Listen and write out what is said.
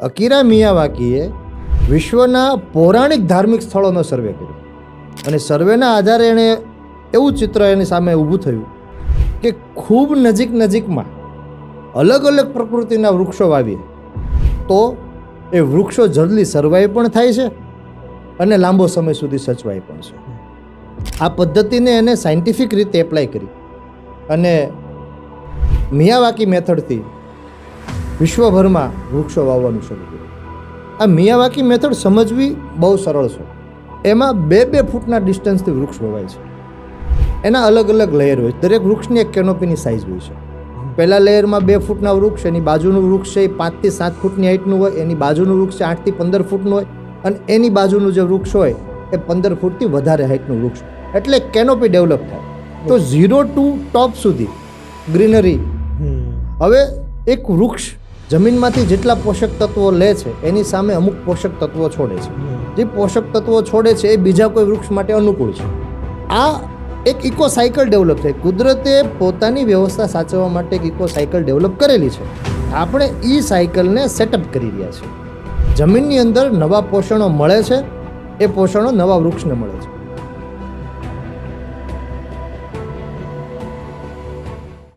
Akira મિયાવાકીએ વિશ્વના પૌરાણિક ધાર્મિક સ્થળોનો સર્વે કર્યો. અને સર્વેના આધારે એણે એવું ચિત્ર એની સામે ઊભું થયું કે ખૂબ નજીક નજીકમાં અલગ અલગ પ્રકૃતિના વૃક્ષો વાવીએ. તો એ વૃક્ષો જલ્દી સર્વાઈ પણ થાય છે અને લાંબો સમય સુધી સચવાય પણ છે. આ પદ્ધતિને એને સાયન્ટિફિક રીતે એપ્લાય કરી. અને મિયાવાકી મેથડથી વિશ્વભરમાં વૃક્ષો વાવવાનું શરૂ કર્યું. આ મિયાવાકી મેથડ સમજવી બહુ સરળ છે. એમાં બે બે ફૂટના ડિસ્ટન્સથી વૃક્ષ વવાય છે. એના અલગ અલગ લેયર હોય દરેક વૃક્ષની એક કેનોપીની સાઇઝ હોય છે. પહેલા લેયરમાં બે ફૂટના વૃક્ષ એની બાજુનું વૃક્ષ છે એ પાંચથી સાત ફૂટની હાઇટનું હોય એની બાજુનું વૃક્ષ છે આઠથી પંદર ફૂટનું હોય અને એની બાજુનું જે વૃક્ષ હોય એ પંદર ફૂટથી વધારે હાઇટનું વૃક્ષ. એટલે કેનોપી ડેવલપ થાય. તો ઝીરો ટુ ટોપ સુધી ગ્રીનરી હવે એક વૃક્ષ જમીનમાંથી જેટલા પોષક તત્વો લે છે, એની સામે અમુક પોષક તત્વો છોડે છે. જે પોષક તત્વો છોડે છે, એ બીજા કોઈ વૃક્ષ માટે અનુકૂળ છે. આ એક ઇકો સાયકલ ડેવલપ થાય. કુદરતે પોતાની વ્યવસ્થા સાચવવા માટે એક ઇકો સાયકલ ડેવલપ કરેલી છે. આપણે એ સાયકલને સેટઅપ કરી રહ્યા છીએ. જમીનની અંદર નવા પોષણો મળે છે, એ પોષણો નવા વૃક્ષને મળે છે.